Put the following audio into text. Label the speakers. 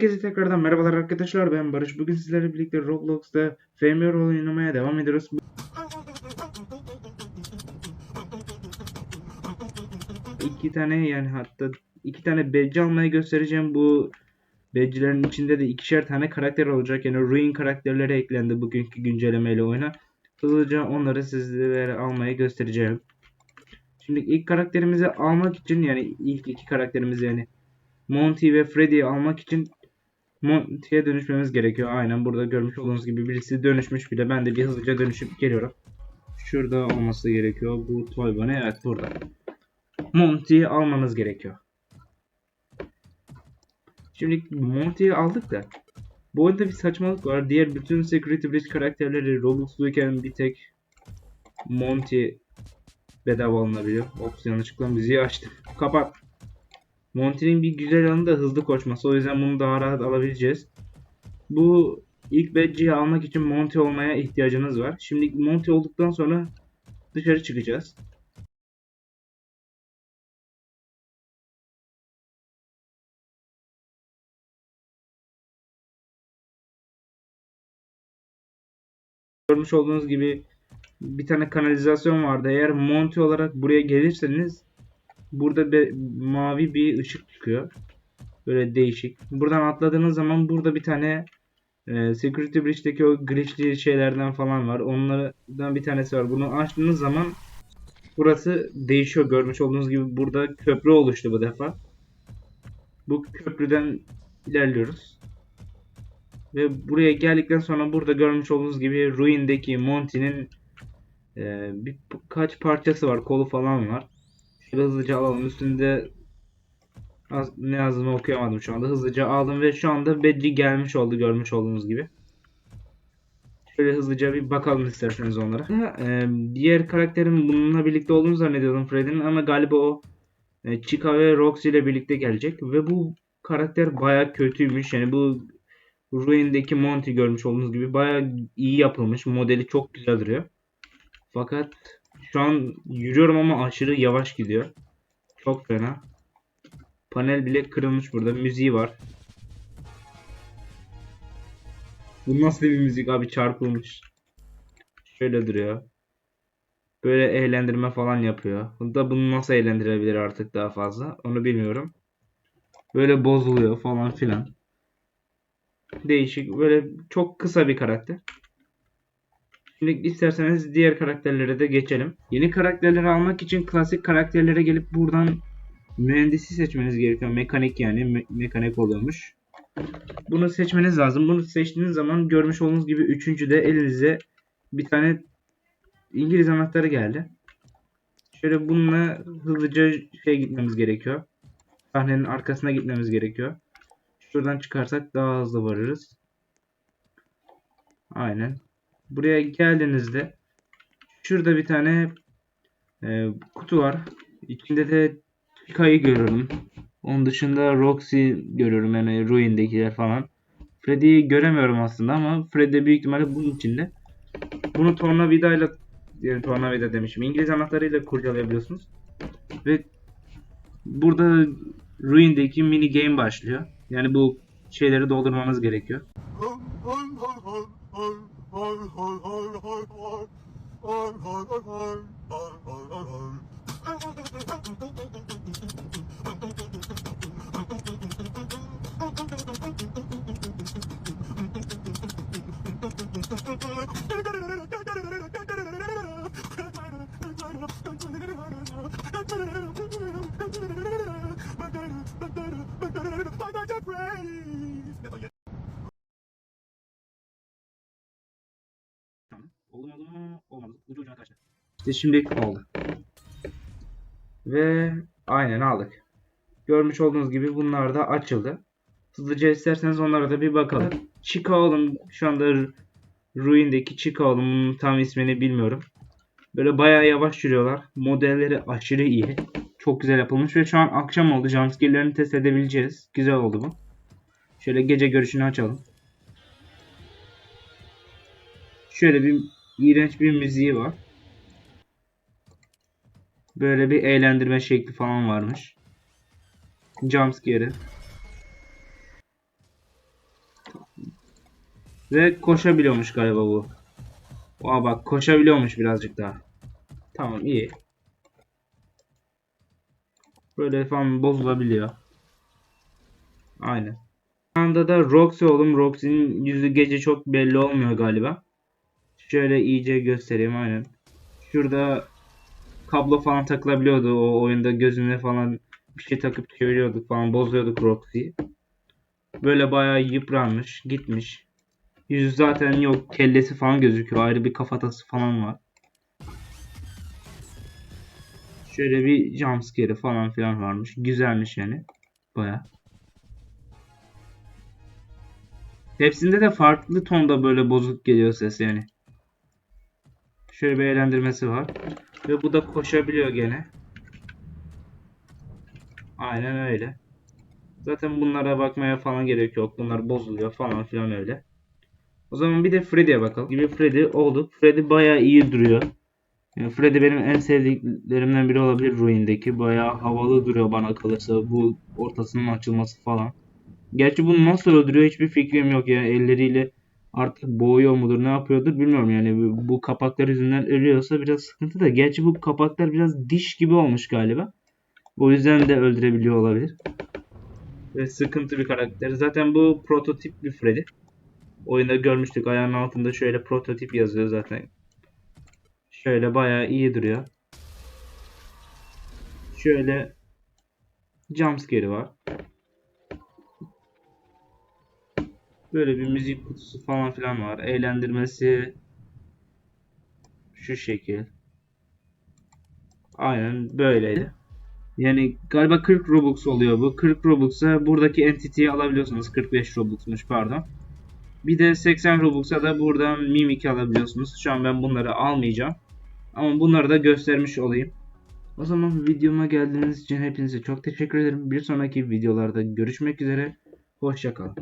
Speaker 1: Herkese tekrardan merhabalar arkadaşlar ben Barış. Bugün sizlerle birlikte Roblox'ta Fame rol oynamaya devam ediyoruz. İki tane yani hatta iki tane badge almayı göstereceğim. Bu badge'lerin içinde de ikişer tane karakter olacak. Yani Ruin karakterleri eklendi bugünkü güncellemeyle oyuna. Hızlıca onları sizlere almayı göstereceğim. Şimdi ilk karakterimizi almak için yani ilk iki karakterimizi yani Monty ve Freddy'yi almak için Monty'ye dönüşmemiz gerekiyor. Aynen burada görmüş olduğunuz gibi birisi dönüşmüş bile. Ben de bir hızlıca dönüşüp geliyorum. Şurada olması gerekiyor. Bu Toy Bunny evet burada. Monty'yi almanız gerekiyor. Şimdi Monty'yi aldık da bu oyunda bir saçmalık var. Diğer bütün Security Breach karakterleri Roblox'luyken bir tek Monty bedava alınabiliyor. Ops yanlışlıkla müziği açtım. Kapat. Monty'nin bir güzel yanı da hızlı koşması. O yüzden bunu daha rahat alabileceğiz. Bu ilk badge'yi almak için Monty olmaya ihtiyacınız var. Şimdi Monty olduktan sonra dışarı çıkacağız. Görmüş olduğunuz gibi bir tane kanalizasyon vardı. Eğer Monty olarak buraya gelirseniz burada bir mavi bir ışık çıkıyor. Böyle değişik. Buradan atladığınız zaman burada bir tane e, Security Breach'teki o glitchli şeylerden falan var. Onlardan bir tanesi var. Bunu açtığınız zaman burası değişiyor. Görmüş olduğunuz gibi burada köprü oluştu bu defa. Bu köprüden ilerliyoruz. Ve buraya geldikten sonra burada görmüş olduğunuz gibi Ruin'deki Monty'nin e, birkaç parçası var. Kolu falan var. Hızlıca alalım. Üstünde az, ne yazdığını okuyamadım şu anda. Hızlıca aldım ve şu anda badge gelmiş oldu görmüş olduğunuz gibi. Şöyle hızlıca bir bakalım isterseniz onlara. E, diğer karakterin bununla birlikte olduğunu zannediyordum Freddy'nin ama galiba o e, Chica ve Roxy ile birlikte gelecek ve bu karakter baya kötüymüş. Yani bu Ruin'deki Monty görmüş olduğunuz gibi baya iyi yapılmış. Modeli çok güzel duruyor. Fakat şu an yürüyorum ama aşırı yavaş gidiyor. Çok fena. Panel bile kırılmış burada. Müziği var. Bu nasıl bir müzik abi çarpılmış. Şöyle duruyor. Böyle eğlendirme falan yapıyor. Da bunu nasıl eğlendirebilir artık daha fazla onu bilmiyorum. Böyle bozuluyor falan filan. Değişik. Böyle çok kısa bir karakter. Şimdi isterseniz diğer karakterlere de geçelim. Yeni karakterleri almak için klasik karakterlere gelip buradan mühendisi seçmeniz gerekiyor. Mekanik yani me mekanik oluyormuş. Bunu seçmeniz lazım. Bunu seçtiğiniz zaman görmüş olduğunuz gibi üçüncü de elinize bir tane İngiliz anahtarı geldi. Şöyle bununla hızlıca şey gitmemiz gerekiyor. Sahnenin arkasına gitmemiz gerekiyor. Şuradan çıkarsak daha hızlı varırız. Aynen. Buraya geldiğinizde şurada bir tane e, kutu var. İçinde de Chica'yı görüyorum. Onun dışında Roxy görüyorum yani Ruin'dekiler falan. Freddy'yi göremiyorum aslında ama Freddy büyük ihtimalle bunun içinde. Bunu tornavidayla yani tornavida demişim. İngiliz anahtarıyla kurcalayabiliyorsunuz. Ve burada Ruin'deki mini game başlıyor. Yani bu şeyleri doldurmanız gerekiyor. I'm horn, horn, horn, horn, horn, horn, horn, horn. Oldu mu? Olmadı. Ucu ucuna kaçtı. İşte şimdi oldu. Ve aynen aldık. Görmüş olduğunuz gibi bunlar da açıldı. Hızlıca isterseniz onlara da bir bakalım. Chica oğlum şu anda Ruin'deki Chica oğlum tam ismini bilmiyorum. Böyle bayağı yavaş yürüyorlar. Modelleri aşırı iyi. Çok güzel yapılmış ve şu an akşam oldu. Jumpscare'lerini test edebileceğiz. Güzel oldu bu. Şöyle gece görüşünü açalım. Şöyle bir iğrenç bir müziği var. Böyle bir eğlendirme şekli falan varmış. Jumpscare'ı. Ve koşabiliyormuş galiba bu. Aa bak koşabiliyormuş birazcık daha. Tamam iyi. Böyle falan bozulabiliyor. Aynen. Şu anda da Roxy oğlum. Roxy'nin yüzü gece çok belli olmuyor galiba. Şöyle iyice göstereyim aynen. Şurada kablo falan takılabiliyordu. O oyunda gözüne falan bir şey takıp çeviriyorduk falan bozuyorduk Roxy'yi. Böyle bayağı yıpranmış, gitmiş. Yüzü zaten yok, kellesi falan gözüküyor. Ayrı bir kafatası falan var. Şöyle bir jumpscare falan filan varmış. Güzelmiş yani. Baya. Hepsinde de farklı tonda böyle bozuk geliyor ses yani. Şöyle bir eğlendirmesi var. Ve bu da koşabiliyor gene. Aynen öyle. Zaten bunlara bakmaya falan gerek yok. Bunlar bozuluyor falan filan öyle. O zaman bir de Freddy'ye bakalım. Gibi Freddy olduk. Freddy bayağı iyi duruyor. Yani Freddy benim en sevdiklerimden biri olabilir Ruin'deki. Bayağı havalı duruyor bana kalırsa. Bu ortasının açılması falan. Gerçi bunu nasıl öldürüyor hiçbir fikrim yok. Yani elleriyle artık boğuyor mudur ne yapıyordur bilmiyorum. Yani bu, kapaklar yüzünden ölüyorsa biraz sıkıntı da. Gerçi bu kapaklar biraz diş gibi olmuş galiba. O yüzden de öldürebiliyor olabilir. Ve sıkıntı bir karakter. Zaten bu prototip bir Freddy. Oyunda görmüştük. Ayağının altında şöyle prototip yazıyor zaten. Şöyle bayağı iyi duruyor. Şöyle jumpscare'i var. Böyle bir müzik kutusu falan filan var. Eğlendirmesi şu şekil. Aynen böyleydi. Yani galiba 40 Robux oluyor bu. 40 Robux'a buradaki entity'yi alabiliyorsunuz. 45 Robux'muş pardon. Bir de 80 Robux'a da buradan Mimik alabiliyorsunuz. Şu an ben bunları almayacağım. Ama bunları da göstermiş olayım. O zaman videoma geldiğiniz için hepinize çok teşekkür ederim. Bir sonraki videolarda görüşmek üzere. Hoşçakalın.